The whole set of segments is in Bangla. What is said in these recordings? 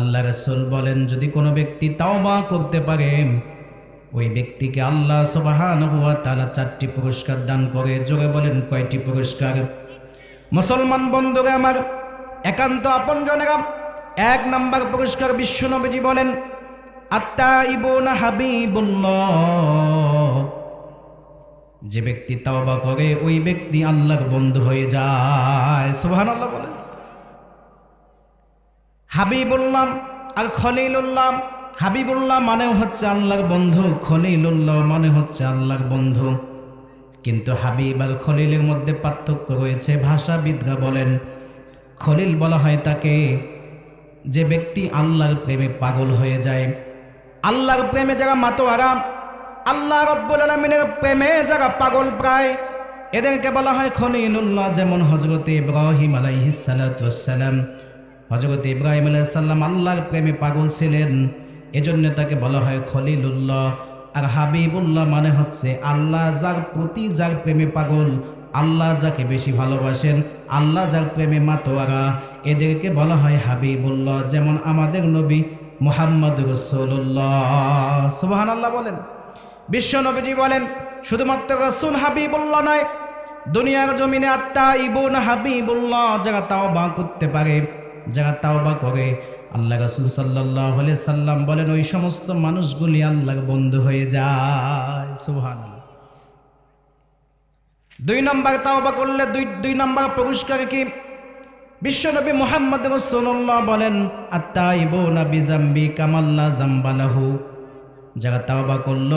আল্লাহ রসুল বলেন, যদি কোনো ব্যক্তি তাওবা করতে পারে, ওই ব্যক্তিকে আল্লাহ সুবাহান হুয়া তালা চারটি পুরস্কার দান করে। জোরে বলেন, কয়টি পুরস্কার? মুসলমান বন্ধুরা আমার, একান্ত আপন আপনজনেরা, এক নাম্বার পুরস্কার বিশ্বনবীজি বলেন আত্মা ইবন হাবিবুল্লাহ। যে ব্যক্তি তাওবা করে, ওই ব্যক্তি আল্লাহর বন্ধু হয়ে যায়। সুবহানাল্লাহ বলেন। হাবিবুল্লাহ আর খলিলুল্লাহ। হাবিবুল্লাহ মানে হচ্ছে আল্লাহর বন্ধু, খলিলুল্লাহ মানে হচ্ছে আল্লাহর বন্ধু। কিন্তু হাবিব আর খলিলের মধ্যে পার্থক্য রয়েছে, ভাষাবিদরা বলেন, খলিল বলা হয় তাকে যে ব্যক্তি আল্লাহর প্রেমে পাগল হয়ে যায়। আল্লাহর প্রেমে যারা মাতোয়ারা, আল্লাহ রব্বুল আলমিনের প্রেমে যারা পাগল প্রায়, এদেরকে বলা হয় খলিলুল্লাহ, যেমন হজরত ইব্রাহিম আলাইহিসালাম হজরত ইব্রাহিম আলাইসাল্লাম আল্লাহর প্রেমে পাগল ছিলেন। এজন্য তাকে বলা হয় খলিলুল্লাহ। আর হাবিবুল্লাহ মানে হচ্ছে আল্লাহ যার প্রতি যার প্রেমে পাগল, আল্লাহ যাকে বেশি ভালোবাসেন, আল্লাহ যার প্রেমে মাতোয়ারা। এদেরকে বলা হয় হাবিবুল্লাহ, যেমন আমাদের নবী মোহাম্মদ রসুল্লাহ সুবাহান আল্লাহ বলেন। বিশ্ব নবীজি বলেন, শুধুমাত্র রসুল হাবিবুল্লাহ নয়, দুনিয়ার জমিনে আত্মা ইবুন হাবিবুল্লাহ যারা তাও বা করতে পারে। যারা তাও বা করে, আল্লাহ রসুল সাল্লাহ সাল্লাম বলেন, ওই সমস্ত মানুষগুলি আল্লাহর বন্ধু হয়ে যায়। সুহান দুই নম্বর তাওবা করলে দুই দুই নম্বর পুরস্কার কি? বিশ্বনবী মোহাম্মদ রসুল্লাহ বলেন আত্মা ইবুনা বিজাম্বি কামাল্লা জাম্বালাহু যারা তাওবা করল,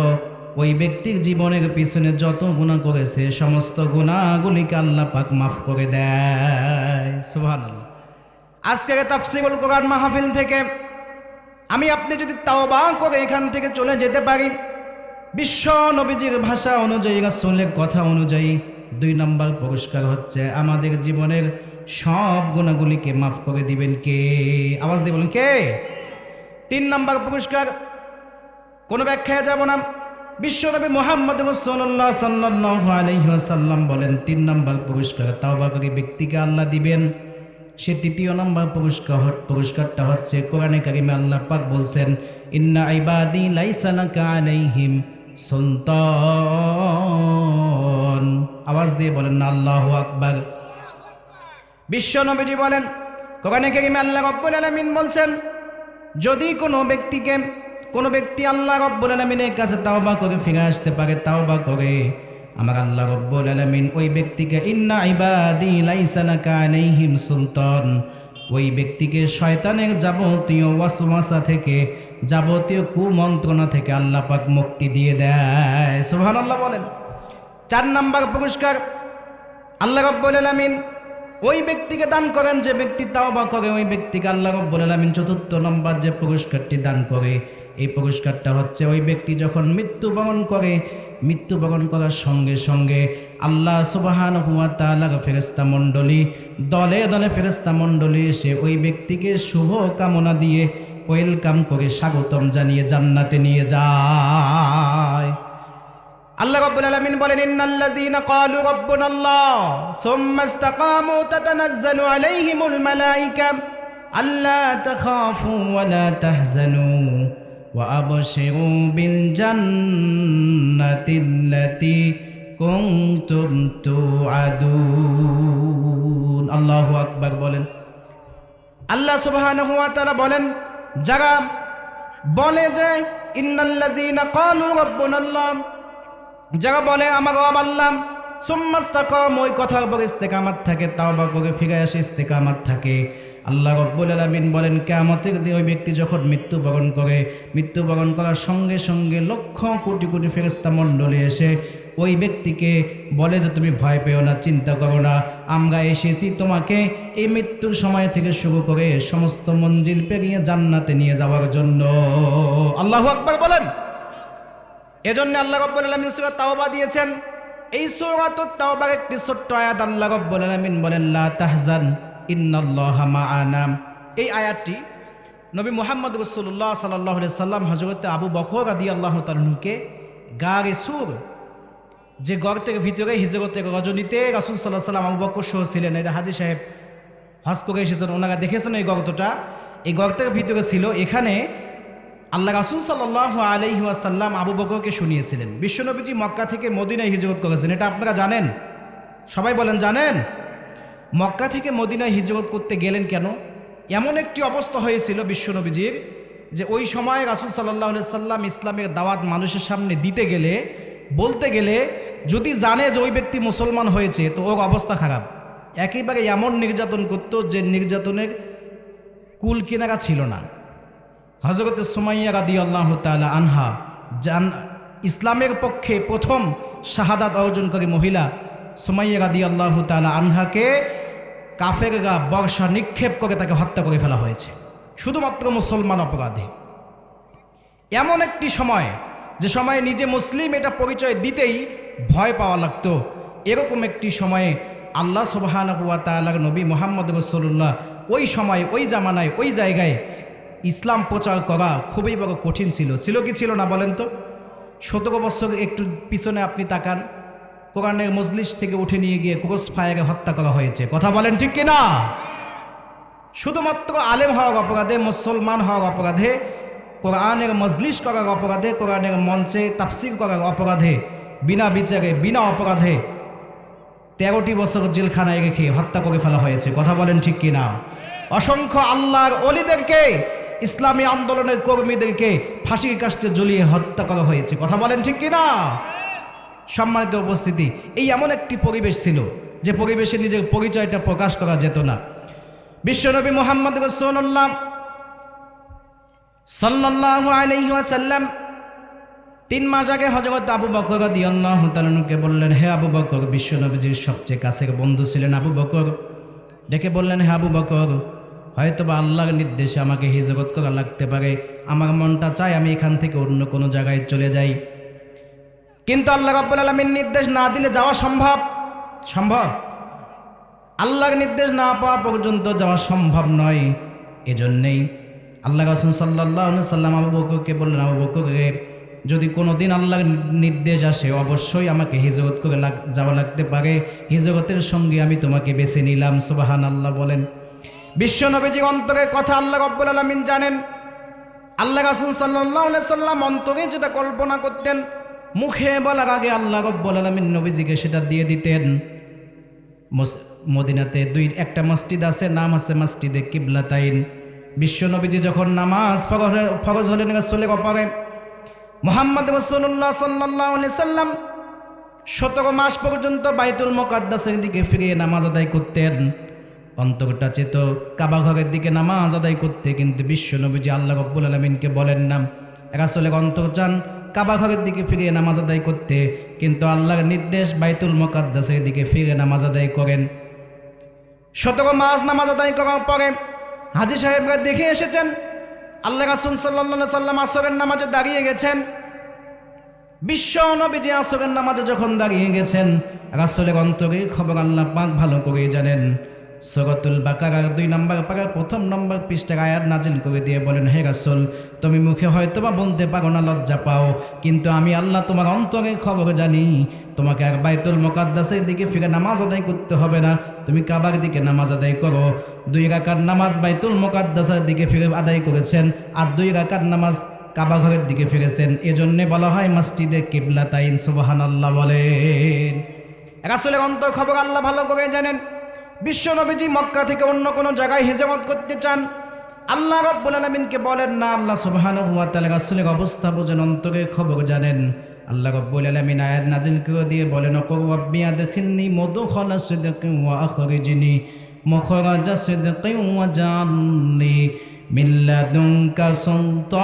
ওই ব্যক্তির জীবনের পিছনে যত গুণা করেছে, সমস্ত গুণাগুলিকে আল্লাহ পাক মাফ করে দেয়। সুবহানাল্লাহ। আজকের তাফসিরুল কোরআন মাহফিল থেকে আমি আপনি যদি তাওবা করে এখান থেকে চলে যেতে পারি, বিশ্ব নবীজির ভাষা অনুযায়ী, রাসূলের কথা অনুযায়ী দুই নম্বর পুরস্কার হচ্ছে আমাদের জীবনের সব গুণাগুলিকে মাফ করে দিবেন কে? আওয়াজ দিয়ে বলুন কে? তিন নম্বর পুরস্কার, কোনো ব্যাখ্যায় যাব না। বিশ্বনবী মোহাম্মদ রসুল্লাহ সাল্লাহ আলহিহাসাল্লাম বলেন, তিন নম্বর পুরস্কার তাওবাকারী ব্যক্তিকে আল্লাহ দিবেন। সে তৃতীয় নম্বর পুরস্কার পুরস্কারটা হচ্ছে কোরআনে কারিমে আল্লাহ পাক বলছেন, ইন্না ইবাদি লাইসালাকা আলাইহিম সুলতান। আওয়াজ দিয়ে বলেন না আল্লাহু আকবার। বিশ্ব নবীজি বলেন, কোরআনে কারিমে আল্লাহ রব্বুল আলামিন বলছেন, যদি কোনো ব্যক্তিকে কোনো ব্যক্তি আল্লাহ রব্বুল আলমিনের কাছে তাওবা করে ফিরে আসতে পারে, তাওবা করে। আমার আল্লাহ রব্বুল আলমিন ওই ব্যক্তিকে, ইন্না ইবাদি লাইসালাকা আলাইহিম সুলতান ওই ব্যক্তিকে শয়তানের যাবতীয় ওয়াসওয়াসা থেকে, যাবতীয় কুমন্ত্রণা থেকে আল্লাহ পাক মুক্তি দিয়ে দেয়। সুবহানাল্লাহ বলেন। চার নাম্বার পুরস্কার, আল্লাহ রব্বুল আলমিন ওই ব্যক্তিকে দান করেন যে ব্যক্তি তাওবা করে, ওই ব্যক্তিকে আল্লাহ রব্বুল আলমিন চতুর্থ নম্বর যে পুরস্কারটি দান করে এই পুরস্কারটা হচ্ছে ওই ব্যক্তি যখন মৃত্যুবরণ করে, মৃত্যুবরণ করার সঙ্গে সঙ্গে আল্লাহ সুবাহান হুয়া তালার ফেরেস্তা মণ্ডলী, দলে দলে ফেরেস্তা মণ্ডলী এসে ওই ব্যক্তিকে শুভ কামনা দিয়ে ওয়েলকাম করে স্বাগতম জানিয়ে জান্নাতে নিয়ে যায়। আল্লাহ রাব্বুল আলামিন বলেন, ইন্নাল্লাযীনা ক্বালু রাব্বুনাল্লাহ, সুম্মা ইসতাকামু তাতানাজ্জালু আলাইহিমুল মালায়েকা আল্লা তাখাফু ওয়া লা তাহজানু। وأبشروا بالجنة التي كنتم توعدون الله أكبر বলেন আল্লাহ সুবহানাহু ওয়া তাআলা বলেন যারা বলে যে ইন্নাল্লাযীনা ক্বালু রাব্বুনাল্লাহ যারা বলে আমার রব আল্লাহ সুম্মাস্তাকাম, ওই কথার উপর ইস্তেকামাত থাকে, তাওবা করে ফিরে আসে, ইস্তেকামাত থাকে। আল্লাহ রব্বুল আলামিন বলেন, কেয়ামতের দিয়ে ওই ব্যক্তি যখন মৃত্যুবরণ করে, মৃত্যুবরণ করার সঙ্গে সঙ্গে লক্ষ কোটি কোটি ফেরেস্তা মণ্ডলী এসে ওই ব্যক্তিকে বলে যে, তুমি ভয় পেও না, চিন্তা করো না, আমরা এসেছি তোমাকে এই মৃত্যুর সময় থেকে শুরু করে সমস্ত মঞ্জিল পেরিয়ে জান্নাতে নিয়ে যাওয়ার জন্য। আল্লাহু আকবার বলেন। এজন্য আল্লাহ রব্বুল আলামিন তাওবা দিয়েছেন এই সূরাতুত তাওবার একটি ছোট্ট আয়াত আল্লাহ রব্বুল আলামিন বলেন, লা তাহজান, ইন্নাল্লাহা মা'ানা এই আয়াতটি নবী মুহাম্মদ সাল্লাল্লাহু আলাইহি সাল্লাম হযরত আবু বকর রাদিয়াল্লাহু তাআলাকে গারে সুর, যে গর্তের ভিতরে হিজরতের রজনীতে রাসূল সাল্লাল্লাহু সাল্লাম আবু বকর সহ ছিলেন। এটা হাজী সাহেব হজ করে এসেছেন, ওনারা দেখেছেন এই গর্তটা। এই গর্তের ভিতরে ছিল, এখানে আল্লাহ রাসুল সাল্লাহ আলহি আসাল্লাম আবু বকরকে শুনিয়েছিলেন। বিশ্বনবীজি মক্কা থেকে মদিনায় হিজরত করেছেন। এটা আপনারা জানেন? সবাই বলেন, জানেন? মক্কা থেকে মদিনায় হিজরত করতে গেলেন কেন? এমন একটি অবস্থা হয়েছিল বিশ্বনবীজির যে ওই সময় রাসুল সাল্লাহ সাল্লাম ইসলামের দাওয়াত মানুষের সামনে দিতে গেলে, বলতে গেলে, যদি জানে যে ওই ব্যক্তি মুসলমান হয়েছে, তো ওর অবস্থা খারাপ। একেবারে এমন নির্যাতন করতো যে নির্যাতনের কুল কিনারা ছিল না। হজরত সুমাইয়া রাদি আল্লাহ তালা আনহা জান ইসলামের পক্ষে প্রথম শাহাদাত অর্জনকারী মহিলা, সুমাইয়া রাদি আল্লাহ তালা আনহাকে কাফেররা বর্ষা নিক্ষেপ করে তাকে হত্যা করে ফেলা হয়েছে। শুধুমাত্র মুসলমান অপরাধী। এমন একটি সময়, যে সময়ে নিজে মুসলিম এটা পরিচয় দিতেই ভয় পাওয়া লাগতো। এরকম একটি সময়ে আল্লাহ সুবাহান হুয়া তালার নবী মোহাম্মদ রসল্লাহ ওই সময়, ওই জামানায়, ওই জায়গায় ইসলাম প্রচার করা খুবই বড় কঠিন ছিল। ছিল কি ছিল না বলেন তো? সতেরো বছর একটু পিছনে আপনি তাকান। কোরআনের মজলিস থেকে উঠে নিয়ে গিয়ে ক্রস ফায়ারে হত্যা করা হয়েছে। কথা বলেন ঠিক কিনা? শুধুমাত্র আলেম হওয়ার অপরাধে, মুসলমান হওয়ার অপরাধে, কোরআনের মজলিস করার অপরাধে, কোরআনের মঞ্চে তাফসির করার অপরাধে, বিনা বিচারে, বিনা অপরাধে তেরোটি বছর জেলখানায় রেখে হত্যা করে ফেলা হয়েছে। কথা বলেন ঠিক কিনা? অসংখ্য আল্লাহর অলিদেরকে ইসলামী আন্দোলনের কর্মীদেরকে ফাঁসির কাস্টে জ্বলিয়ে হত্যা করা হয়েছে। কথা বলেন ঠিক কিনা? সম্মানিত উপস্থিতি, এই এমন একটি পরিবেশ ছিল যে পরিবেশে নিজের পরিচয়টা প্রকাশ করা যেত না। বিশ্বনবী মোহাম্মদ রসুল্লাহ সাল্লাহ আলহিহাসাল্লাম তিন মাস আগে হজরত আবু বকর দিয়াল্লাহ তালনুকে বললেন, হে আবু বকর, বিশ্বনবীজির সবচেয়ে কাছের বন্ধু ছিলেন আবু বকর। ডেকে বললেন, হে আবু বকর হয়তো বা আল্লাহর নির্দেশে আমাকে হিজরত করা লাগতে পারে। আমার মনটা চায় আমি এখান থেকে অন্য কোনো জায়গায় চলে যাই। কিন্তু আল্লাহ রাব্বুল আলমীর নির্দেশ না দিলে যাওয়া সম্ভব? সম্ভব। আল্লাহর নির্দেশ না পাওয়া পর্যন্ত যাওয়া সম্ভব নয়। এজন্যেই আল্লাহ রাসুল সাল্লাহ সাল্লাম আবু বকরকে বললেন, আবু বকরকে যদি কোনো দিন আল্লাহর নির্দেশ আসে, অবশ্যই আমাকে হিজরত করে যাওয়া লাগতে পারে। হিজরতের সঙ্গে আমি তোমাকে বেছে নিলাম। সুবাহান আল্লাহ বলেন। বিশ্ব নবীজির অন্তরের কথা আল্লাহ রব্বুল আলমিন জানেন। আল্লাহ রাসুল সাল্লাহ সাল্লাম অন্তরে যেটা কল্পনা করতেন, মুখে বলার আগে আল্লাহ রব্বুল আলমিন নবীজিকে সেটা দিয়ে দিতেন। মদিনাতে দুই, একটা মসজিদ আছে, নাম আছে মসজিদে কিবলাতাইন। বিশ্ব নবীজি যখন নামাজ ফরজ হলেন রাসূলের অপরে মোহাম্মদ রসুল্লাহ সাল্লাহ সাল্লাম সতেরো মাস পর্যন্ত বাইতুল মোকাদ্দাসের দিকে ফিরিয়ে নামাজ আদায় করতেন। অন্তরটা চেত, কাবা ঘরের দিকে নামাজ আদায় করতে, কিন্তু বিশ্ব নবীজি আল্লাহ রব্বুল আলমিনকে বলেন না। রাসুলের অন্তর চান কাবাঘরের দিকে ফিরে নামাজ আদায় করতে, কিন্তু আল্লাহর নির্দেশ বাইতুল মোকাদ্দাসের দিকে ফিরে নামাজ আদায় করেন। সতেরো মাস নামাজ আদায় করার পরে হাজি সাহেবরা দেখে এসেছেন, আল্লাহ রাসুল সাল্লাহ সাল্লাম আসরের নামাজে দাঁড়িয়ে গেছেন। বিশ্ব নবীজি আসরের নামাজে যখন দাঁড়িয়ে গেছেন, রাসুলের অন্তরে খবর আল্লাহ পাক ভালো করে জানেন। সরতুল বাকারার দুই নম্বর পাড়ার প্রথম নম্বর পৃষ্ঠার আয়াত নাজিল করে দিয়ে বলেন, হে রাসুল, তুমি মুখে হয়তো বা বলতে পারো না, লজ্জা পাও, কিন্তু আমি আল্লাহ তোমার অন্তরে খবর জানি। তোমাকে আর বাইতুল মোকাদ্দাসের দিকে ফিরে নামাজ আদায় করতে হবে না। তুমি কাবার দিকে নামাজ আদায় করো। দুই রাকার নামাজ বাইতুল মোকাদ্দাসের দিকে ফিরে আদায় করেছেন আর দুই রাকার নামাজ কাবা ঘরের দিকে ফিরেছেন। এজন্যে বলা হয়, মসজিদে কিবলা তাইন সুবাহান আল্লাহ বলেন। রাসুলের অন্তর খবর আল্লাহ ভালো করে জানেন। বিশ্ব নবীজি মক্কা থেকে অন্য কোনো জায়গায় হিজরত করতে চান, আল্লাহ রব্বুল আলমিনকে বলেন, না, আল্লাহ সুবহান হুয়া তাআলা রাসূলের অবস্থা বোঝেন, অন্তরে খবর জানেন। আল্লাহ রব্বুল আলামিন আয়াত নাজিল করে দিয়ে বলেন অকর রব্বি আদখিলনি মুদখালা সিদকিন ওয়া আখরিজনি মুখরাজা সিদকিন ওয়া জাআলনি মিন লাদুনকা সুলতানান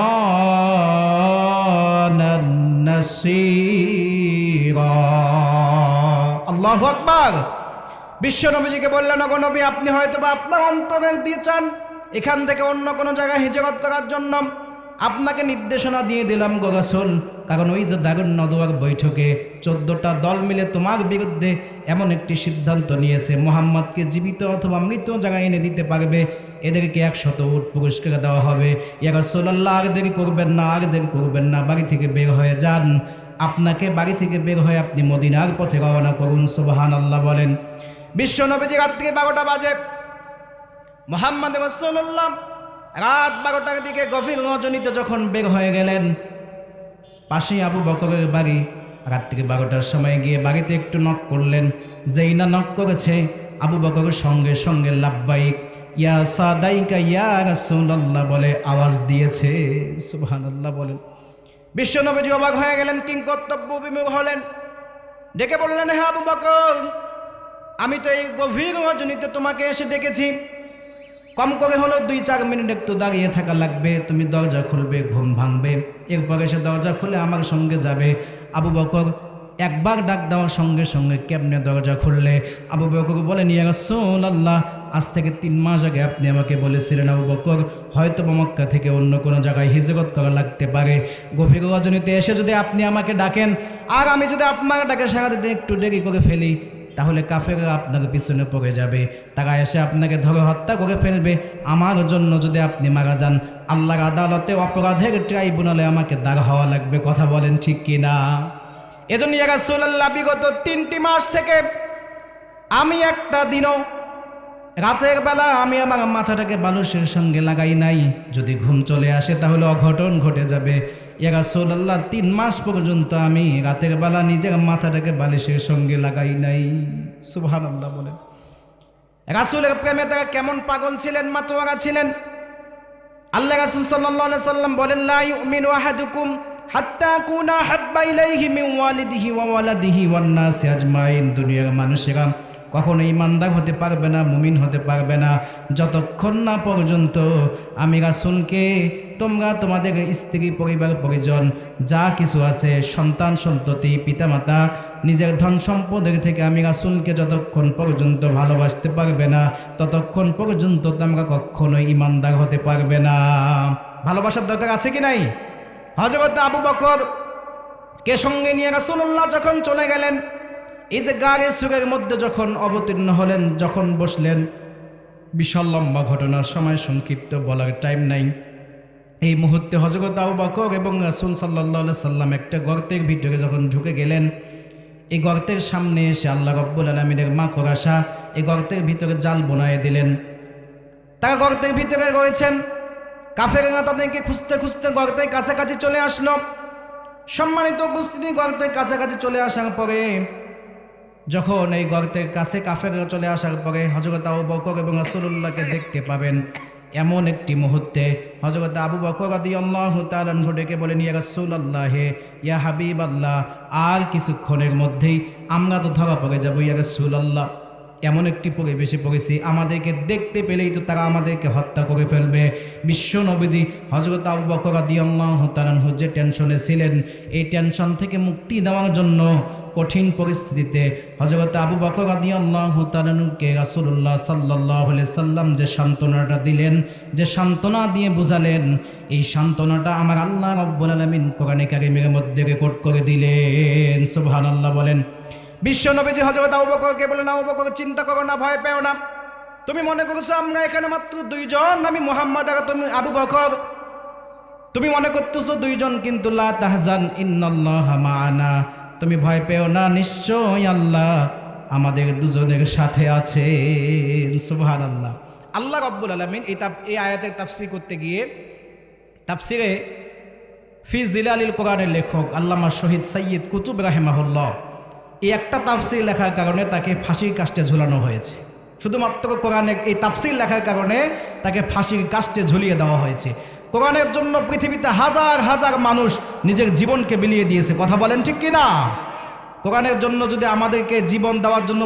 নাসীরা। আল্লাহু আকবার। বিশ্ব নবীজিকে বললেন অগো নবী, আপনি হয়তো বা আপনার অন্তরে দিয়ে চান। এখান থেকে অন্য কোনো জায়গায় হিজরত করার জন্য। আপনাকে নির্দেশনা দিয়ে দিলাম গোগাসল কারণ ওই যে দারুণ নদোয়ার বৈঠকে চোদ্দটা দল মিলে তোমার বিরুদ্ধে এমন একটি সিদ্ধান্ত নিয়েছে। মোহাম্মদকে জীবিত অথবা মৃত জায়গায় এনে দিতে পারবে। এদেরকে একশত উট পুরস্কার দেওয়া হবে। ইয়ারা সোল্লাহ আর দেরি করবেন না, আর দেরি করবেন না। বাড়ি থেকে বের হয়ে যান। আপনাকে বাড়ি থেকে বের হয়ে আপনি মদিনার পথে রওনা করুন সুবাহান আল্লাহ বলেন। বিশ্ব নবীজি রাত থেকে বারোটা বাজে, মোহাম্মদ রসুল্লাহ রাত বারোটার দিকে গভীর রজনীতে যখন বের হয়ে গেলেন, পাশে আবু বকরের বাড়ি, রাত থেকে বারোটার সময় গিয়ে বাড়িতে একটু নক করলেন। যেই না নক করেছে, আবু বকরের সঙ্গে সঙ্গে লাভবাইক ইয়া সাদাইকা, ইয়া রাসূলুল্লাহ বলে আওয়াজ দিয়েছে। সুবহানাল্লাহ বলেন। বিশ্বনবীজি অবাক হয়ে গেলেন, কিং কর্তব্য বিমুখ হলেন। ডেকে বললেন হ্যাঁ আবু বকর আমি তো এই গভীর রজনীতে তোমাকে এসে ডেকেছি। কম করে হলো দুই চার মিনিট একটু দাঁড়িয়ে থাকা লাগবে, তুমি দরজা খুলবে, ঘুম ভাঙবে। এরপরে সে দরজা খুলে আমার সঙ্গে যাবে। আবু বকর একবার ডাক দেওয়ার সঙ্গে সঙ্গে কেমনে দরজা খুললে? আবু বকর বলে নিয়ে রাসূল আল্লাহ আজ থেকে তিন মাস আগে আপনি আমাকে বলেছিলেন আবু বকর, হয়তো বা মক্কা থেকে অন্য কোনো জায়গায় হিজরত করা লাগতে পারে। গভীর রজনীতে এসে যদি আপনি আমাকে ডাকেন, আর আমি যদি আপনার ডাকে সারা দিতে একটু দেরি করে ফেলি তাহলে কাফেররা আপনার পিছনে পড়ে যাবে। তারা এসে আপনাকে ধরে হত্যা করে ফেলবে। আমার জন্য যদি আপনি মারা যান, আল্লাহর আদালতে অপরাধের ট্রাইব্যুনালে আমাকে দাঁড় হওয়া লাগবে। কথা বলেন ঠিক কি না এজন্য রাসূলুল্লাহ, বিগত তিনটি মাস থেকে আমি একটা দিনও রাতের বেলা আমি আমার মাথাটাকে বালুসের সঙ্গে লাগাই নাই। যদি ঘুম চলে আসে তাহলে অঘটন ঘটে যাবে। ইয়া সোল্লাহ তিন মাস পর্যন্ত আমি রাতের বেলা নিজের মাথাটাকে বালিশের সঙ্গে লাগাই নাই। সুবহান আল্লাহ বলেন। রাসুলের প্রেমে তারা কেমন পাগল ছিলেন, মাতোয়ারা ছিলেন? আল্লাহ রাসুল সাল্লাল্লাহু সাল্লাম বলেন, লা ইউমিনু আহাদুকুম হাত্তা কুনা হাব্বা ইলাইহি মিন ওয়ালিদিহি ওয়া ওয়ালাদিহি ওয়ান নাসি আজমাইন। দুনিয়ার মানুষেরা কখনো ইমানদার হতে পারবে না, মুমিন হতে পারবে না। যতক্ষণ না পর্যন্ত আমি রাসুলকে তোমরা তোমাদের স্ত্রী, পরিবার, পরিজন, যা কিছু আছে, সন্তান, সন্ততি, পিতামাতা, নিজের ধন সম্পদের থেকে আমি রাসুলকে যতক্ষণ পর্যন্ত ভালোবাসতে পারবে না, ততক্ষণ পর্যন্ত তোমরা কখনোই ইমানদার হতে পারবে না। ভালোবাসার দরকার আছে কি নাই? হজরত আবু বকর কে সঙ্গে নিয়ে রাসুল্লাহ যখন চলে গেলেন, এই যে গাড়ি সুরের মধ্যে যখন অবতীর্ণ হলেন, যখন বসলেন, বিশাল লম্বা ঘটনার সময় সংক্ষিপ্ত বলার টাইম নাই। এই মুহূর্তে হজরত আবু বকর এবং রাসুল সাল্লাহ সাল্লাম একটা গর্তের ভিতরে যখন ঢুকে গেলেন, এই গর্তের সামনে এসে আল্লাহ রব্বুল আলমিনের মা খোরাসা এই গর্তের ভিতরে জাল বোনায় দিলেন। তারা গর্তের ভিতরে রয়েছেন। কাফেরা তাদেরকে খুঁজতে খুঁজতে গর্তের কাছাকাছি চলে আসলো। সম্মানিত উপস্থিতি, গর্তের কাছাকাছি চলে আসার পরে যখন এই গর্তের কাছে কাফের চলে আসার পরে হজরত আবু বকর এবং রাসূলুল্লাহকে দেখতে পাবেন। এমন একটি মুহূর্তে হজরত আবু বকর আদি আল্লাহ তালু ডেকে বলেন, ইয়া হে ইয়া হাবিব আল্লাহ আর কিছুক্ষণের মধ্যেই আমরা তো ধরা পড়ে যাব, ইয়া রাসূলুল্লাহ। এমন একটি পরিবেশে পড়েছি আমাদেরকে দেখতে পেলেই তো তারা আমাদেরকে হত্যা করে ফেলবে। বিশ্ব নবীজি হজরত আবু বকর আদিয়াল্লাহ তালানহু যে টেনশনে ছিলেন, এই টেনশন থেকে মুক্তি দেওয়ার জন্য কঠিন পরিস্থিতিতে হজরত আবু বকর আদিয়াল্লাহ তালানুকে রাসুল্লাহ সাল্লাহ সাল্লাম যে সান্ত্বনাটা দিলেন, যে সান্ত্বনা দিয়ে বুঝালেন, এই সান্ত্বনাটা আমার আল্লাহ রব্বুল আলমিন কোরআনে কারিমের মধ্যে রেকর্ড করে দিলেন। সুবহান আল্লাহ বলেন বিশ্ব নবীজি হজরত আবু বকরকে বলেন আবু বকর, চিন্তা করো না, ভয় পেও না। তুমি মনে করছ আমরা এখানে মাত্র দুইজন? আমি মোহাম্মদ আর তুমি আবু বকর। তুমি মনে করতেছো দুইজন কিন্তু লা তাহজান ইন্নাল্লাহ মাআনা। তুমি ভয় পেও না, নিশ্চয় আল্লাহ আমাদের দুজনের সাথে আছে সুবহানাল্লাহ। আল্লাহ রব্বুল আলামিন এই তাপ এই আয়াতের তাফসির করতে গিয়ে তাফসিরে ফিজ দিলালিল কোরআনের লেখক আল্লামা শহীদ সৈয়দ কুতুব রাহেমাহুল্লাহ এই একটা তাফসির লেখার কারণে তাকে ফাঁসির কাস্টে ঝুলানো হয়েছে। শুধুমাত্র কোরআনের এই তাফসির লেখার কারণে তাকে ফাঁসির কাস্টে ঝুলিয়ে দেওয়া হয়েছে। কোরআনের জন্য পৃথিবীতে হাজার হাজার মানুষ নিজের জীবনকে বিলিয়ে দিয়েছে। কথা বলেন ঠিক কি না কোরআনের জন্য যদি আমাদেরকে জীবন দেওয়ার জন্য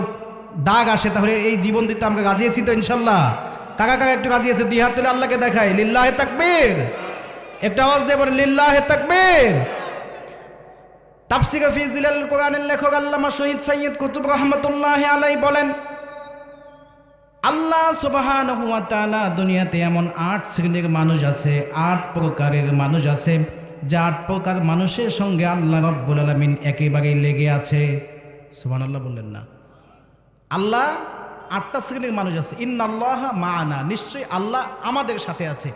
দাগ আসে, তাহলে এই জীবন দিতে আমরা রাজিয়েছি তো ইনশাল্লাহ? কাকা কাকা একটু রাজিয়েছে দুই হাত তুলে আল্লাহকে দেখায় লিল্লাহে তাকবীর। একটা আওয়াজ দিয়ে বলে লিল্লাহে তাকবীর। তাফসিরে ফিজিলাল কোরআনের লেখক আল্লামা শহীদ সৈয়দ কুতুব রহমতুল্লাহ আলাই বলেন, আল্লাহ সুবাহান হুয়া তাআলা দুনিয়াতে এমন আট শ্রেণির মানুষ আছে, আট প্রকারের মানুষ আছে, যে আট প্রকার মানুষের সঙ্গে আল্লাহ রব্বুল আলমিন একেবারেই লেগে আছে। সুবান আল্লাহ বললেন না। আল্লাহ আটটা শ্রেণির মানুষ আছে। ইন্নাল্লাহ মাআনা, নিশ্চয়ই আল্লাহ আমাদের সাথে আছে।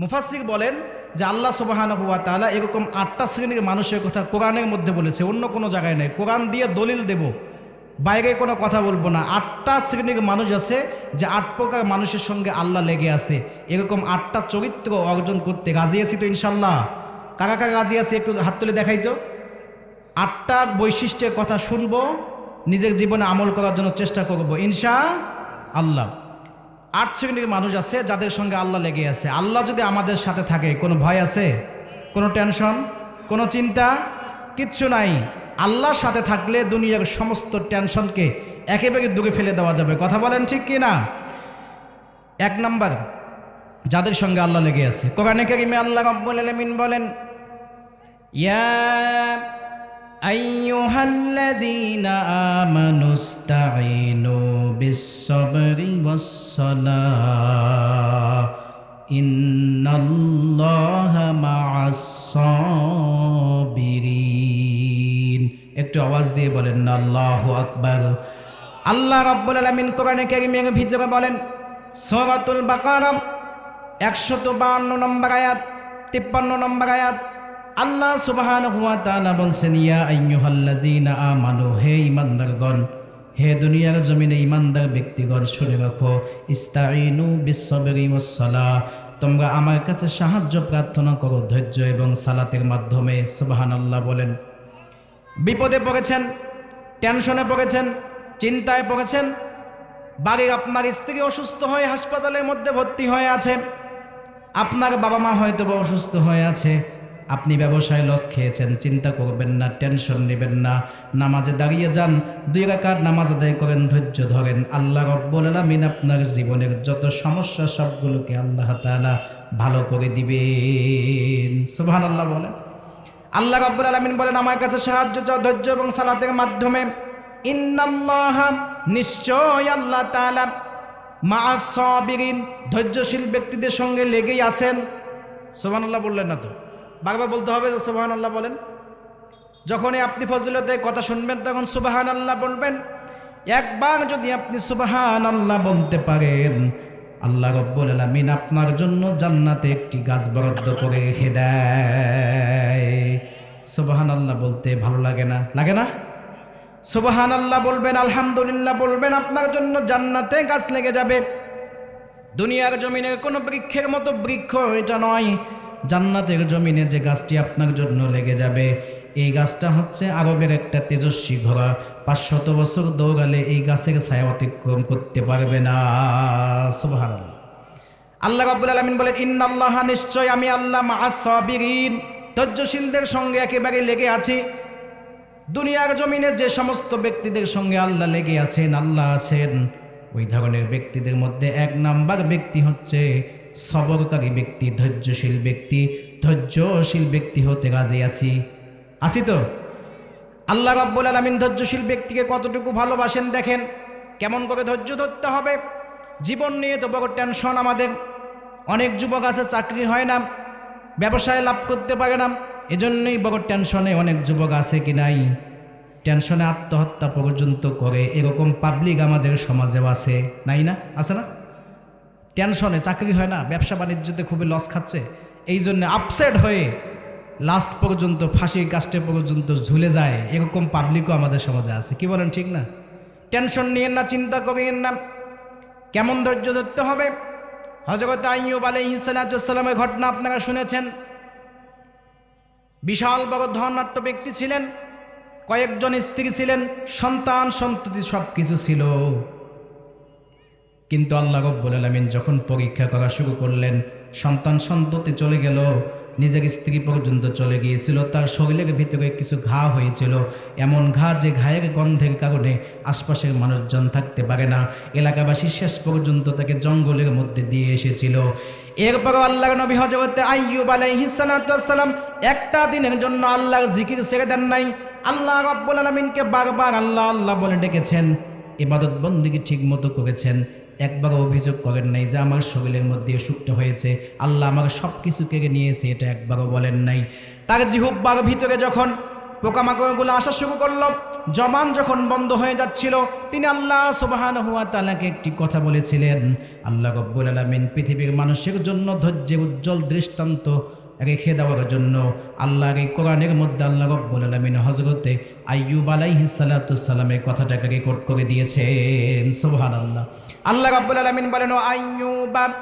মুফাসির বলেন যে আল্লাহ সুবাহান হুয়া তালা এরকম আটটা শ্রেণির মানুষের কথা কোরআনের মধ্যে বলেছে, অন্য কোনো জায়গায় নেই। কোরআন দিয়ে দলিল দেব, বাইরে কোনো কথা বলব না। আটটা শ্রেণির মানুষ আছে যে আট প্রকার মানুষের সঙ্গে আল্লাহ লেগে আছে। এরকম আটটা চরিত্র অর্জন করতে রাজি আছি তো ইনশাল্লাহ কারা কারা রাজি আছে একটু হাত তুলে দেখাই তো? আটটা বৈশিষ্ট্যের কথা শুনব, নিজের জীবনে আমল করার জন্য চেষ্টা করব, ইনশা আল্লাহ। আট শ্রেণির মানুষ আছে যাদের সঙ্গে আল্লাহ লেগে আছে। আল্লাহ যদি আমাদের সাথে থাকে, কোনো ভয় আছে? কোনো টেনশন? কোনো চিন্তা? কিচ্ছু নাই। আল্লাহর সাথে থাকলে দুনিয়ার সমস্ত টেনশনকে একেবারে দূরে ফেলে দেওয়া যাবে। কথা বলেন ঠিক কি না? এক নাম্বার, যাদের সঙ্গে আল্লাহ লেগে আছে। কোরআনে কারিমে আল্লাহ রাব্বুল আলামিন বলেন, ইয়া أيها الذين آمنوا استعينوا بالصبر والصلاة إن الله مع الصابرين একটু আওয়াজ দিয়ে বলেন না আল্লাহু আকবার আল্লাহ রাব্বুল আলামিন কোরআনে কারিমের ভিতরে বলেন সূরাতুল বাকারা 152 নম্বর আয়াত 53 নম্বর আয়াত আল্লাহ সুবহানাহু ওয়া তাআলা বলছেন, ইয়া আইয়ুহাল্লাযীনা আমানু, হে ঈমানদারগণ, হে দুনিয়ার জমিনে ঈমানদার ব্যক্তিগণ, শুনে রাখো, ইস্তাঈনু বিস-সাবরি তোমরা আমার কাছে সাহায্য প্রার্থনা করো, ধৈর্য এবং সালাতের মাধ্যমে, সুবহানাল্লাহ বলেন। বিপদে পড়েছেন, টেনশনে পড়েছেন, চিন্তায় পড়েছেন, বাড়ির আপনার স্ত্রী অসুস্থ হয়ে হাসপাতালের মধ্যে ভর্তি হয়ে আছে, আপনার বাবা মা হয়তো বা অসুস্থ হয়ে আছে আপনি ব্যবসায় লস খেয়েছেন, চিন্তা করবেন না টেনশন নেবেন না। নামাজে দাঁড়িয়ে যান, দুই রাকাত নামাজ আদায় করেন, ধৈর্য ধরেন। আল্লাহ রব্বুল আলামিন আপনার জীবনের যত সমস্যা, সবগুলোকে আল্লাহ তাআলা ভালো করে দিবেন। সুবহানাল্লাহ বলেন। আল্লাহ রাব্বুল আলামিন বলেন, আমার কাছে সাহায্য চাও, ধৈর্য এবং সালাতের মাধ্যমে। ইন্নাল্লাহ নিশ্চয় আল্লাহ তাআলা মা সাবিরিন ধৈর্যশীল ব্যক্তিদের সঙ্গে লেগেই আছেন। সুবহানাল্লাহ বললেন না তো? বারবার বলতে হবে যে সুবাহান আল্লাহ বলেন। যখনই আপনি ফজিলতের কথা শুনবেন, তখন সুবাহান আল্লাহ বলবেন। একবার যদি আপনি সুবাহান আল্লাহ বলতে পারেন, আল্লাহ রব্বুল আলামিন আপনার জন্য জান্নাতে একটি গাছ বরাদ্দ করে রেখে দেয়। সুবাহান আল্লাহ বলতে ভালো লাগে না? লাগে না? সুবাহান আল্লাহ বলবেন, আলহামদুলিল্লাহ বলবেন, আপনার জন্য জান্নাতে গাছ লেগে যাবে। দুনিয়ার জমিনের কোনো বৃক্ষের মতো বৃক্ষ এটা নয়। জান্নাতের জমিনে যে গাছটি আপনার জন্য লেগে যাবে, এই গাছটা হচ্ছে আরবের একটা তেজস্বী ঘোড়া। পাঁচশত বছর দৌড়ালে এই গাছের ছায়া অতিক্রম করতে পারবে না। আল্লাহ রাব্বুল আলামিন বলেন, ইন্নাল্লাহ নিশ্চয় আমি আল্লাহ মাআসাবিরিন ধৈর্যশীলদের সঙ্গে একেবারে লেগে আছি। দুনিয়ার জমিনে যে সমস্ত ব্যক্তিদের সঙ্গে আল্লাহ লেগে আছেন, আল্লাহ আছেন। ওই ধরনের ব্যক্তিদের মধ্যে এক নাম্বার ব্যক্তি হচ্ছে সবরকারী ব্যক্তি, ধৈর্যশীল ব্যক্তি ধৈর্যশীল ব্যক্তি হতে রাজি আছি। আছি তো? আল্লাহ রাব্বুল আলামিন ধৈর্যশীল ব্যক্তিকে কতটুকু ভালোবাসেন দেখেন? কেমন করে ধৈর্য ধরতে হবে? জীবন নিয়ে তো বড় টেনশন আমাদের। অনেক যুবক আছে, চাকরি হয় না, ব্যবসায় লাভ করতে পারে না। এজন্যই বড় টেনশনে অনেক যুবক আছে কি নাই? টেনশনে আত্মহত্যা পর্যন্ত করে, এরকম পাবলিক আমাদের সমাজেও আছে। নাই না? আছে না? টেনশনে চাকরি হয় না, ব্যবসা বাণিজ্যতে খুবই লস খাচ্ছে। এই জন্য আপসেট হয়ে লাস্ট পর্যন্ত, ফাঁসির কাস্টে পর্যন্ত ঝুলে যায়। এরকম পাবলিকও আমাদের সমাজে আছে। কি বলেন, ঠিক না? টেনশন নিয়েন না, চিন্তা করিয়েন না। কেমন ধৈর্য ধরতে হবে? হজরত আইয়ুব আলাইহিসসালামের ঘটনা আপনারা শুনেছেন। বিশাল বড় ধনাট্য ব্যক্তি ছিলেন। কয়েকজন স্ত্রী ছিলেন। সন্তান সন্ততি সব কিছু ছিল। কিন্তু আল্লাহ রব্বুল আলমিন যখন পরীক্ষা করা শুরু করলেন, সন্তান সন্ততি চলে গেল, নিজের স্ত্রী পর্যন্ত চলে গিয়েছিল, তার শরীরের ভিতরে কিছু ঘা হয়েছিল। এমন ঘা যে ঘায়ের গন্ধের কারণে আশপাশের মানুষজন থাকতে পারে না। এলাকাবাসী শেষ পর্যন্ত তাকে জঙ্গলের মধ্যে দিয়ে এসেছিল। এরপরও আল্লাহ নবী হজরতে আইয়ুব আলাইহিসালাম একটা দিনের জন্য আল্লাহর জিকির ছেড়ে দেন নাই। আল্লাহ রব্বুল আলমিনকে বারবার আল্লাহ আল্লাহ বলে ডেকেছেন ইবাদত বন্দিকে ঠিক মতো করেছেন। একবারও অভিযোগ করেন নাই যে আমার শরীরের মধ্যে অসুখটা হয়েছে। আল্লাহ আমার সব কিছু কেড়ে নিয়েছে, এটা একবারও বলেন নাই। তার জিহুব্বার ভিতরে যখন পোকামাকড়গুলো আসা শুরু করল জমান যখন বন্ধ হয়ে যাচ্ছিল, তিনি আল্লাহ সুবাহান হুয়া তালাকে একটি কথা বলেছিলেন, আল্লাহ রব্বুল আলমিন পৃথিবীর মানুষের জন্য ধৈর্যের উজ্জ্বল দৃষ্টান্ত রেখে দেওয়ার জন্য আল্লাহর এই কোরআনের মধ্যে আল্লাহ রব্বুল আলমিন হজরতে আইয়ুব আলাইহি সালাতামের কথাটাকে রেকর্ড করে দিয়েছেন। সোহান আল্লাহ আল্লাহ রব্বুল আলমিন বলেন আল্লাহ আইয়ুবা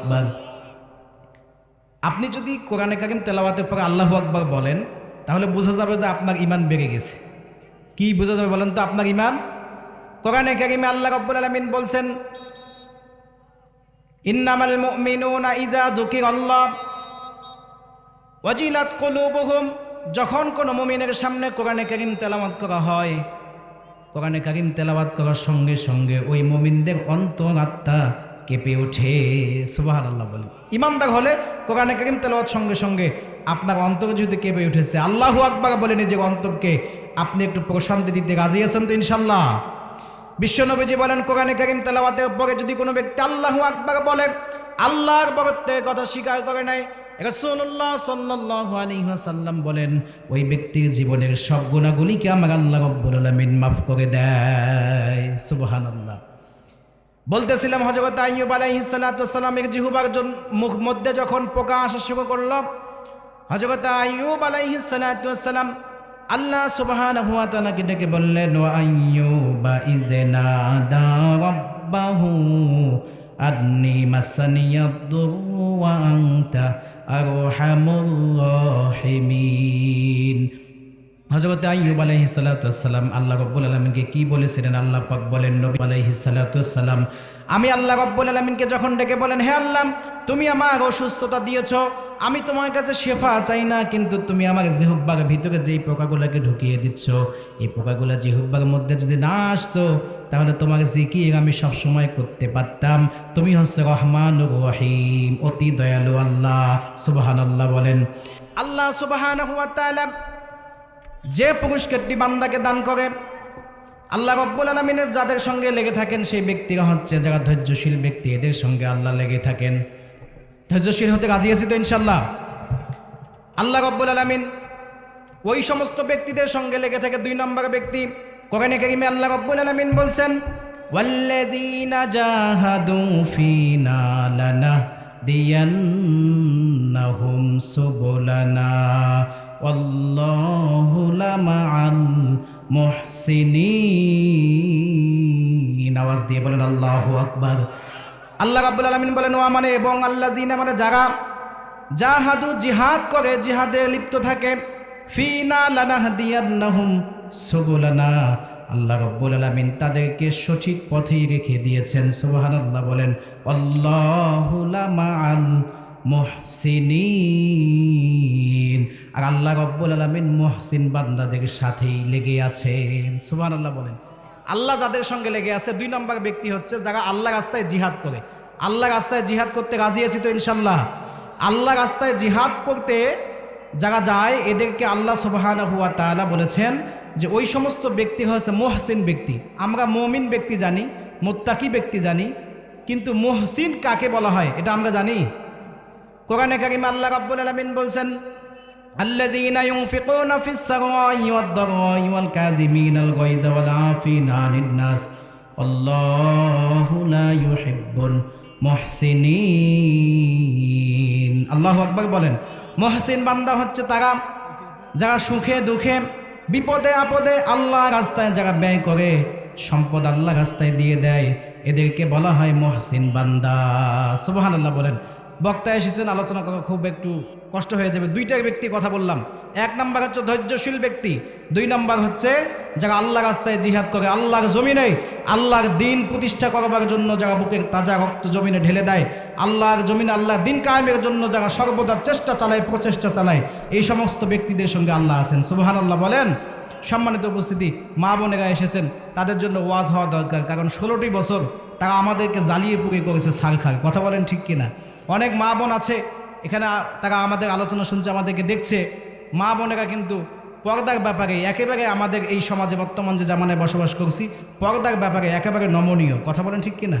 ওয়া আপনি যদি কোরআনে কারিম তেলাওয়াতের পরে আল্লাহ আকবার বলেন, তাহলে বোঝা যাবে যে আপনার ইমান বেড়ে গেছে। কি বোঝা যাবে বলেন তো আপনার ইমান কোরআনে কারিমে আল্লাহ রব্বুল আলমিন বলছেন কুলুবুহুম। যখন কোনো মুমিনের সামনে কোরআনে কারিম তেলাওয়াত করা হয়, কোরআনে কারিম তেলাওয়াত করার সঙ্গে সঙ্গে ওই মুমিনদের অন্তর আত্মা কেঁপে ওঠে। সুবহানাল্লাহ বলে ইমানদার হলে কোরআনে কারিম তেলাওয়াত সঙ্গে সঙ্গে আপনার অন্তর যদি কেঁপে উঠেছে, আল্লাহু আকবার বলে নিজের অন্তরকে আপনি একটু প্রশান্তি দিতে রাজি আছেন তো ইনশাল্লাহ বিশ্বনবীজি বলেন, কোরআনে কারিম তেলাওয়াতের পরে যদি কোনো ব্যক্তি আল্লাহু আকবার বলে, আল্লাহর বরত্বের কথা স্বীকার করে নাই, রাসূলুল্লাহ সাল্লাল্লাহু আলাইহি ওয়াসাল্লাম বলেন, ওই ব্যক্তির জীবনের সব গুণাগুলিকে আমার আল্লাহ রাব্বুল আলামিন maaf করে দেয়? সুবহানাল্লাহ। বলতেছিলাম হযরত আইয়ুব আলাইহিস সালাতু সালামের জিহ্বার জন- মুখ মধ্যে যখন পোকা আসা শুরু করল, হযরত আইয়ুব আলাইহিস সালাতু সালাম আল্লাহ সুবহানাহু ওয়া তাআলাকে ডেকে বললেন আইয়ুবা ইযনা দা রাব্বাহু, আদনি মাসানিয়াদ-দুরু ওয়া আনতা আরহামুর রাহিমিন। হজরত আইয়ুব আলাইহি সালাম আল্লাহ রব্বুল আলমিনকে কি বলেছিলেন? আল্লাহ পাক বলেন, নবী আলাইহি সালাম, আমি আল্লাহ রব্বুল আলমিনকে যখন ডেকে বলেন, হে আল্লাহ, তুমি আমার অসুস্থতা দিয়েছ, আমি তোমার কাছে শেফা চাই না, কিন্তু তুমি আমার জিহুব্বার ভিতরে যেই পোকাগুলোকে ঢুকিয়ে দিচ্ছ, এই পোকাগুলো জিহুব্বার মধ্যে যদি না আসতো, তাহলে তোমার জিকির আমি সবসময় করতে পারতাম। তুমি হচ্ছে রহমান রহিম, অতি দয়ালু আল্লাহ সুবাহান আল্লাহ বলেন আল্লাহ সুবাহান যে পুরস্কারটি বান্দাকে দান করে আল্লাহ রব্বুল আলমিনের যাদের সঙ্গে লেগে থাকেন সেই ব্যক্তিরা হচ্ছে যারা ধৈর্যশীল ব্যক্তি এদের সঙ্গে আল্লাহ লেগে থাকেন ধৈর্যশীল হতে রাজি আছি তো ইনশাল্লাহ আল্লাহ রব্বুল আলমিন ওই সমস্ত ব্যক্তিদের সঙ্গে লেগে থাকে দুই নম্বর ব্যক্তি কোরআনে কারিমে আল্লাহ রব্বুল আলমিন বলছেন والذين جاهدوا فينا لنهدينهم سبلنا মাআল মুহসিনিন আওয়াজ দিয়ে বলেন, আল্লাহ আকবার। আল্লাহ রাব্বুল আলামিন বলেন ওয়া মানে এবং আল্লাহ দিন মানে যারা জাহাদু জিহাদ করে, জিহাদে লিপ্ত থাকে, ফিনা লানাহ দিয়ান্নাহুম সুবুলানা। আল্লাহ রব্বুল আলমিন তাদেরকে সঠিক পথে রেখে দিয়েছেন। সুবাহান আল্লাহ বলেন আল্লাহুলা মাল মুহসিনিন। আর আল্লাহ রব্বুল আলামিন মহসিন বান্দাদের সাথেই লেগে আছেন। সুবহানাল্লাহ বলেন। আল্লাহ যাদের সঙ্গে লেগে আছে, দুই নম্বর ব্যক্তি হচ্ছে যারা আল্লাহ রাস্তায় জিহাদ করে। আল্লাহ রাস্তায় জিহাদ করতে রাজি আছি তো ইনশাল্লাহ আল্লাহ রাস্তায় জিহাদ করতে যারা যায়, এদেরকে আল্লাহ সুবাহান হুয়া তালা বলেছেন যে ওই সমস্ত ব্যক্তি হচ্ছে মোহসিন ব্যক্তি। আমরা মমিন ব্যক্তি জানি, মোত্তাকি ব্যক্তি জানি, কিন্তু মোহসিন কাকে বলা হয়? এটা আমরা জানি? কোরআনে কারিম আল্লাহ রাব্বুল আলামিন বলছেন الذين ينفقون في السراء والضراء والكاظمين الغيظ والعافين عن الناس والله لا يحب المحسنين আল্লাহু আকবার বলেন মহসিন বান্দা হচ্ছে তারা যারা সুখে দুঃখে বিপদে আপদে আল্লাহ রাস্তায় যারা ব্যয় করে সম্পদ আল্লাহ রাস্তায় দিয়ে দেয় এদেরকে বলা হয় মহসিন বান্দা সুবহানাল্লাহ বলেন বক্তা এসেছেন, আলোচনা করা খুব একটু কষ্ট হয়ে যাবে। দুইটা ব্যক্তি কথা বললাম। এক নাম্বার হচ্ছে ধৈর্যশীল ব্যক্তি। দুই নাম্বার হচ্ছে যারা আল্লাহ রাস্তায় জিহাদ করে, আল্লাহর জমিনে, আল্লাহর দিন প্রতিষ্ঠা করবার জন্য যারা বুকের তাজা রক্ত জমিনে ঢেলে দেয়, আল্লাহর জমিনে আল্লাহ দিন কায়েমের জন্য যারা সর্বদা চেষ্টা চালায়, প্রচেষ্টা চালায়, এই সমস্ত ব্যক্তিদের সঙ্গে আল্লাহ আছেন। সুবহান আল্লাহ বলেন, সম্মানিত উপস্থিতি, মা বোনেরা এসেছেন, তাদের জন্য ওয়াজ হওয়া দরকার, কারণ ষোলোটি বছর তারা আমাদেরকে জ্বালিয়ে পুড়ে করেছে সার খার কথা বলেন ঠিক কিনা? অনেক মা বোন আছে, এখানে তারা আমাদের আলোচনা শুনছে, আমাদেরকে দেখছে। মা বোনেরা কিন্তু পর্দার ব্যাপারে একেবারে আমাদের এই সমাজে বর্তমান যে জামানায় বসবাস করছি, পর্দার ব্যাপারে একেবারে নমনীয়। কথা বলেন ঠিক কিনা?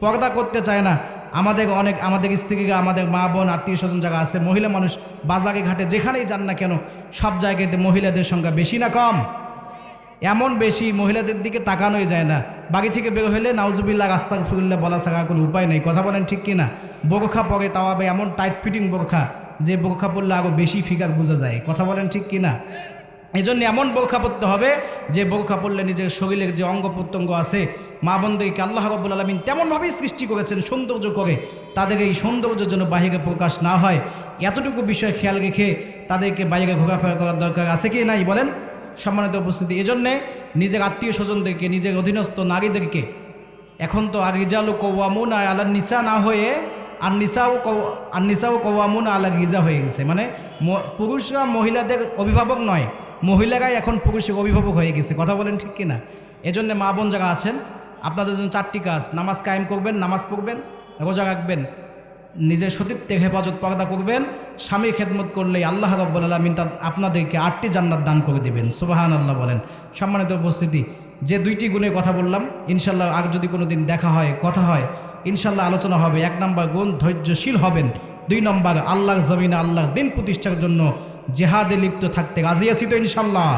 পর্দা করতে চায় না। আমাদের অনেক, আমাদের স্ত্রীরা, আমাদের মা বোন, আত্মীয় স্বজন যারা আছে, মহিলা মানুষ, বাজারে, ঘাটে, যেখানেই যান না কেন, সব জায়গাতে মহিলাদের সংখ্যা বেশি না কম। এমন বেশি মহিলাদের দিকে তাকানোই যায় না। বাড়ি থেকে বের হলে নাউজুবিল্লাহ রাস্তা ফুরুল্লাহ বলা ছাড়া কোনো উপায় নেই। কথা বলেন ঠিক কিনা? বোরখা পরে তাও আবার এমন টাইট ফিটিং বোরখা যে বোরখা পরলে আরও বেশি ফিগার বোঝা যায়। কথা বলেন ঠিক কিনা? এই জন্য এমন বোরখা পরতে হবে যে বোরখা পরলে নিজের শরীরের যে অঙ্গ প্রত্যঙ্গ আছে, মা বোনদেরকে আল্লাহ রব্বুল আলমিন তেমনভাবেই সৃষ্টি করেছেন সৌন্দর্য করে। তাদের এই সৌন্দর্যের জন্য বাহিরে প্রকাশ না হয়। এতটুকু বিষয় খেয়াল রেখে তাদেরকে বাইরে ঘোরাফেরা করার দরকার আছে কি নাই বলেন? সম্মানিত উপস্থিতি। এজন্যে নিজের আত্মীয় স্বজনদেরকে, নিজের অধীনস্থ নারীদেরকে এখন তো আর রিজালু কৌয়ামুন আর আল্লাহ নিসা না হয়ে আর নিসাও কৌ- আর নিসাও কৌয়ামুন আল্লাহ রিজা হয়ে গেছে। মানে পুরুষরা মহিলাদের অভিভাবক নয়, মহিলারাই এখন পুরুষের অভিভাবক হয়ে গেছে। কথা বলেন ঠিক কিনা? এজন্য মা বোন যারা আছেন, আপনাদের জন্য চারটি কাজ। নামাজ কায়েম করবেন, নামাজ পড়বেন, রোজা রাখবেন। নিজের সতীত্বের হেফাজত পর্দা করবেন, স্বামীর খেদমত করলেই আল্লাহ রব্বুল আলমিন তা আপনাদেরকে আটটি জান্নাত দান করে দিবেন। সুবাহান আল্লাহ বলেন। সম্মানিত উপস্থিতি, যে দুইটি গুণের কথা বললাম ইনশাল্লাহ আর যদি কোনো দিন দেখা হয়, কথা হয় ইনশাল্লাহ আলোচনা হবে। এক নম্বর গুণ, ধৈর্যশীল হবেন। দুই নম্বর, আল্লাহর জমিনে আল্লাহর দিন প্রতিষ্ঠার জন্য জেহাদে লিপ্ত থাকতে রাজি আছি তো ইনশাল্লাহ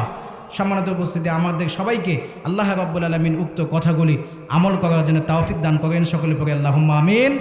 সম্মানিত উপস্থিতি, আমাদের সবাইকে আল্লাহ রব্বুল আলমিন উক্ত কথাগুলি আমল করার জন্য তাওফিক দান করেন। সকলে পরে আল্লাহ আমিন।